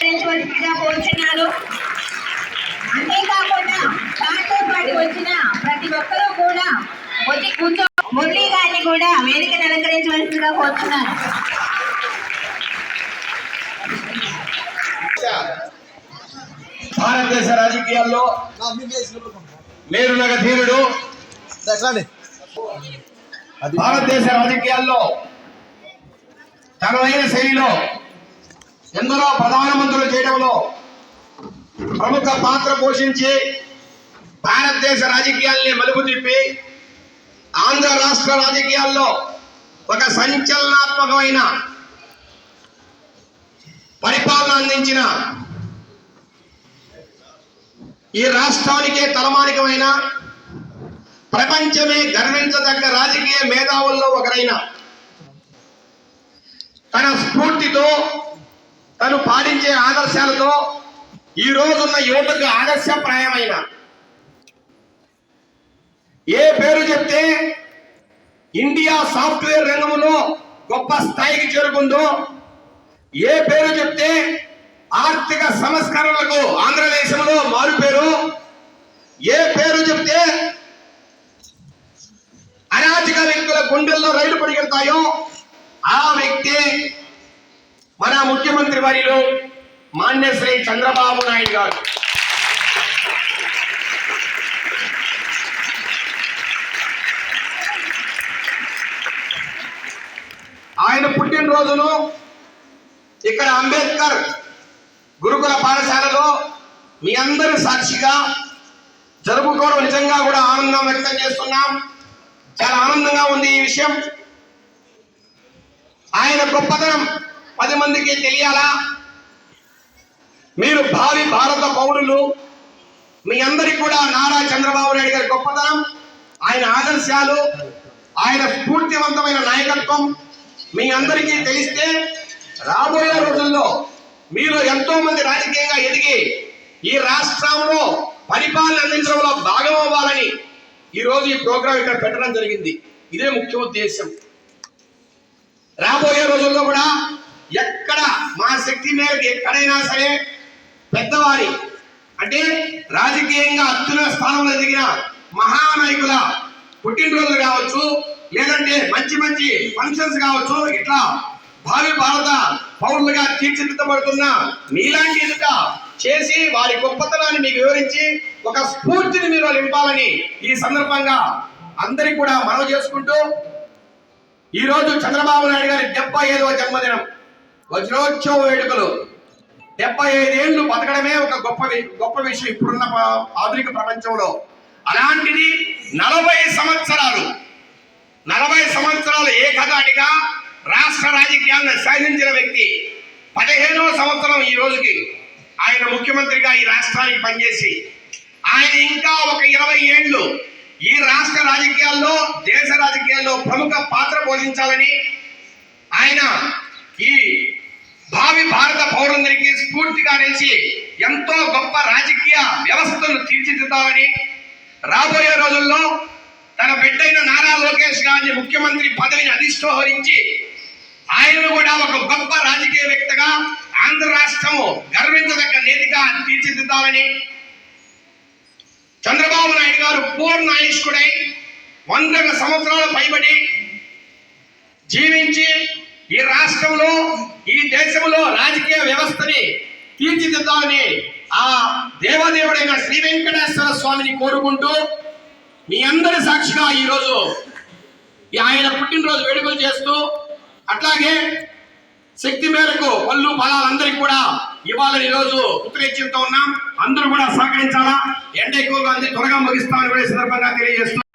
చేయవలసిందిగా కోరుతున్నాను అంతేకాకుండా కాంగ్రెస్ పార్టీ వచ్చిన ప్రతి ఒక్కరూ కూడా వచ్చి కూర్చో మురళీ గారిని కూడా వేదికను అలంకరించవలసిందిగా కోరుతున్నాను. భారతదేశ రాజకీయాల్లో మేరునగ ధీరుడు. భారతదేశ రాజకీయాల్లో తనదైన శైలిలో ఎందరో ప్రధానమంత్రులు చేయడంలో ప్రముఖ పాత్ర పోషించి భారతదేశ రాజకీయాల్ని మలుపు తిప్పి ఆంధ్ర రాష్ట్ర రాజకీయాల్లో ఒక సంచలనాత్మకమైన పరిపాలన అందించిన ఈ రాష్ట్రానికే తలమానికమైన ప్రపంచమే గర్వించదగ్గ రాజకీయ మేధావుల్లో ఒకరైన తన స్ఫూర్తితో తను పాటించే ఆదర్శాలతో ఈ రోజున్న యువతకు ఆదర్శప్రాయమైన. ఏ పేరు చెప్తే ఇండియా సాఫ్ట్వేర్ రంగంలో గొప్ప స్థాయికి చేరుకుందో ఏ పేరు చెప్తే ఆర్థిక సంస్కరణలకు ఆంధ్రదేశంలో మారు పేరు? ఏ పేరు చెప్తే అరాచక వ్యక్తుల గుండెల్లో రైలు పరిగెడతాయో ఆ వ్యక్తి మన ముఖ్యమంత్రి వారిలో మాన్యశ్రీ చంద్రబాబు నాయుడు గారు. ఆయన పుట్టినరోజును ఇక్కడ అంబేద్కర్ గురుకుల పాఠశాలలో మీ అందరి సాక్షిగా జరుపుకోవడం నిజంగా కూడా ఆనందం వ్యక్తం చేస్తున్నాం. చాలా ఆనందంగా ఉంది ఈ విషయం. ఆయన గొప్పతనం పది మందికి తెలియాలా? మీరు భావి భారత పౌరులు మీ అందరికి కూడా నారా చంద్రబాబు నాయుడు గారి గొప్పతనం ఆయన ఆదర్శాలు ఆయన స్ఫూర్తివంతమైన నాయకత్వం మీ అందరికీ తెలిస్తే రాబోయే రోజుల్లో మీరు ఎంతో మంది రాజకీయంగా ఎదిగి ఈ రాష్ట్రంలో పరిపాలన అందించడంలో భాగం అవ్వాలని ఈ ఈ ప్రోగ్రాం ఇక్కడ పెట్టడం జరిగింది. ఇదే ముఖ్య ఉద్దేశం రాబోయే రోజుల్లో కూడా ఎక్కడ మా శక్తి మేరకు ఎక్కడైనా సరే పెద్దవారి అంటే రాజకీయంగా అత్యున్న స్థానంలో ఎదిగిన మహానాయకుల పుట్టినరోజులు కావచ్చు లేదంటే మంచి మంచి ఫంక్షన్స్ కావచ్చు ఇట్లా భావి భారత పౌరులుగా తీర్చిదిద్దబడుతున్న మీలాంటి ఎదుట చేసి వారి గొప్పతనాన్ని మీకు వివరించి ఒక స్ఫూర్తిని మీరు నింపాలని ఈ సందర్భంగా అందరికి కూడా మనవి చేసుకుంటూ ఈరోజు చంద్రబాబు నాయుడు గారి డెబ్బై ఐదవ జన్మదినం. వజ్రోత్సవ వేడుకలు. డెబ్బై ఐదేళ్ళు బతకడమే ఒక గొప్ప వి- గొప్ప విషయం ఇప్పుడున్న ఆధునిక ప్రపంచంలో. అలాంటిది నలభై సంవత్సరాలు నలభై సంవత్సరాలు ఏకదాటిగా రాష్ట్ర రాజకీయాలను సాధించిన వ్యక్తి పదిహేనో సంవత్సరం ఈ రోజుకి ఆయన ముఖ్యమంత్రిగా ఈ రాష్ట్రానికి పనిచేసి ఆయన ఇంకా ఒక ఇరవై ఏళ్ళు ఈ రాష్ట్ర రాజకీయాల్లో దేశ రాజకీయాల్లో ప్రముఖ పాత్ర పోషించాలని ఆయన ఈ భావి భారత పౌరులందరికీ స్ఫూర్తిగా నిలిచి ఎంతో గొప్ప రాజకీయ వ్యవస్థను తీర్చిదిద్దాలని రాబోయే రోజుల్లో తన బిడ్డైన నారా లోకేష్ గారిని ముఖ్యమంత్రి పదవిని అధిష్ఠోహరించి ఆయనను కూడా ఒక గొప్ప రాజకీయ వ్యక్తిగా ఆంధ్ర రాష్ట్రము గర్వించదగ్గ నేతిగా తీర్చిదిద్దాలని చంద్రబాబు నాయుడు గారు పూర్ణ ఆయుష్కుడై వందల సంవత్సరాల పైబడి జీవించి ఈ రాష్ట్రంలో ఈ దేశంలో రాజకీయ వ్యవస్థని తీర్చిదిద్దాలని ఆ దేవదేవుడైన శ్రీ వెంకటేశ్వర స్వామిని కోరుకుంటూ మీ అందరి సాక్షిగా ఈరోజు ఈ ఆయన పుట్టినరోజు వేడుకలు చేస్తూ అట్లాగే శక్తి మేరకు పళ్ళు ఫలాలందరికీ కూడా ఇవ్వాలని ఈరోజు ఉత్తరేచ్యంతో ఉన్నాం. అందరూ కూడా సహకరించాలా? ఎండ ఎక్కువగా అంది త్వరగా ముగిస్తామని కూడా సందర్భంగా తెలియజేస్తున్నాం